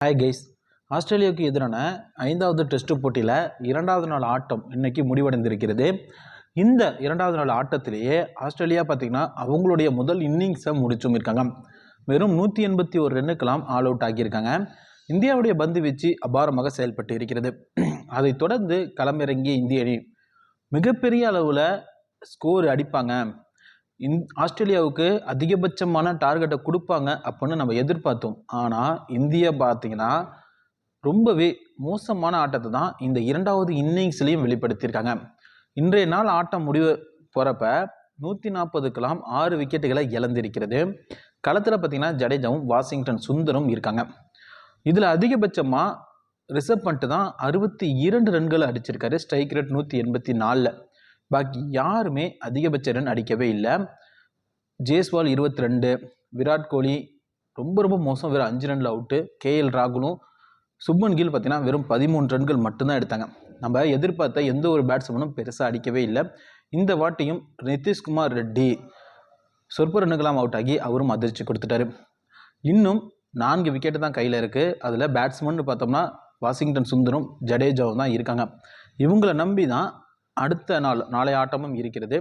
Hi guys ஆஸ்திரேலியாவுக்கு எதிரான ஐந்தாவது டெஸ்ட் போட்டியில் இரண்டாவது நாள் ஆட்டம் இன்றைக்கி முடிவடைந்திருக்கிறது. இந்த இரண்டாவது நாள் ஆட்டத்திலேயே ஆஸ்திரேலியா பார்த்திங்கன்னா அவங்களுடைய முதல் இன்னிங்ஸை முடிச்சும் இருக்காங்க. வெறும் நூற்றி எண்பத்தி ஒரு ரன்னுக்கெல்லாம் ஆல் அவுட் ஆகியிருக்காங்க இந்தியாவுடைய பந்து வீச்சு அபாரமாக செயல்பட்டு இருக்கிறது. அதைத் தொடர்ந்து களமிறங்கிய இந்திய அணி மிகப்பெரிய அளவில் ஸ்கோர் அடிப்பாங்க. இந் ஆஸ்திரேலியாவுக்கு அதிகபட்சமான டார்கெட்டை கொடுப்பாங்க அப்படின்னு நம்ம எதிர்பார்த்தோம். ஆனால் இந்தியா பார்த்தீங்கன்னா ரொம்பவே மோசமான ஆட்டத்தை தான் இந்த இரண்டாவது இன்னிங்ஸ்லேயும் வெளிப்படுத்தியிருக்காங்க. இன்றைய நாள் ஆட்டம் முடிவு போகிறப்ப நூற்றி நாற்பதுக்கெல்லாம் ஆறு விக்கெட்டுகளை இழந்திருக்கிறது. களத்தில் பார்த்தீங்கன்னா ஜடேஜாவும் வாஷிங்டன் சுந்தரும் இருக்காங்க. இதில் அதிகபட்சமாக ரிசர்வ் பண்ணிட்டு தான் அறுபத்தி இரண்டு ரன்களை அடிச்சிருக்காரு. ஸ்ட்ரைக் ரேட் நூற்றி எண்பத்தி நாலில். பாக்கி யாருமே அதிகபட்ச ரன் அடிக்கவே இல்லை. ஜேஸ்வால் இருபத்தி ரெண்டு விராட் கோலி ரொம்ப ரொம்ப மோசம். வெறும் அஞ்சு ரனில் அவுட்டு. கேஎல் ராகுலும் சுப்மன் கில் பார்த்தீங்கன்னா வெறும் பதிமூணு ரன்கள் மட்டும்தான் எடுத்தாங்க. நம்ம எதிர்பார்த்த எந்த ஒரு பேட்ஸ்மேனும் பெருசாக அடிக்கவே இல்லை. இந்த வாட்டியும் நிதிஷ்குமார் ரெட்டி சொற்ப ரன்னுக்கெல்லாம் அவுட் ஆகி அவரும் அதிர்ச்சி கொடுத்துட்டாரு. இன்னும் நான்கு விக்கெட்டு தான் கையில் இருக்குது அதில் பேட்ஸ்மேன் பார்த்தோம்னா வாஷிங்டன் சுந்தரும் ஜடேஜாவும் தான் இருக்காங்க. இவங்களை நம்பி தான் அடுத்த நாள் நாளை ஆட்டமும் இருக்கிறது.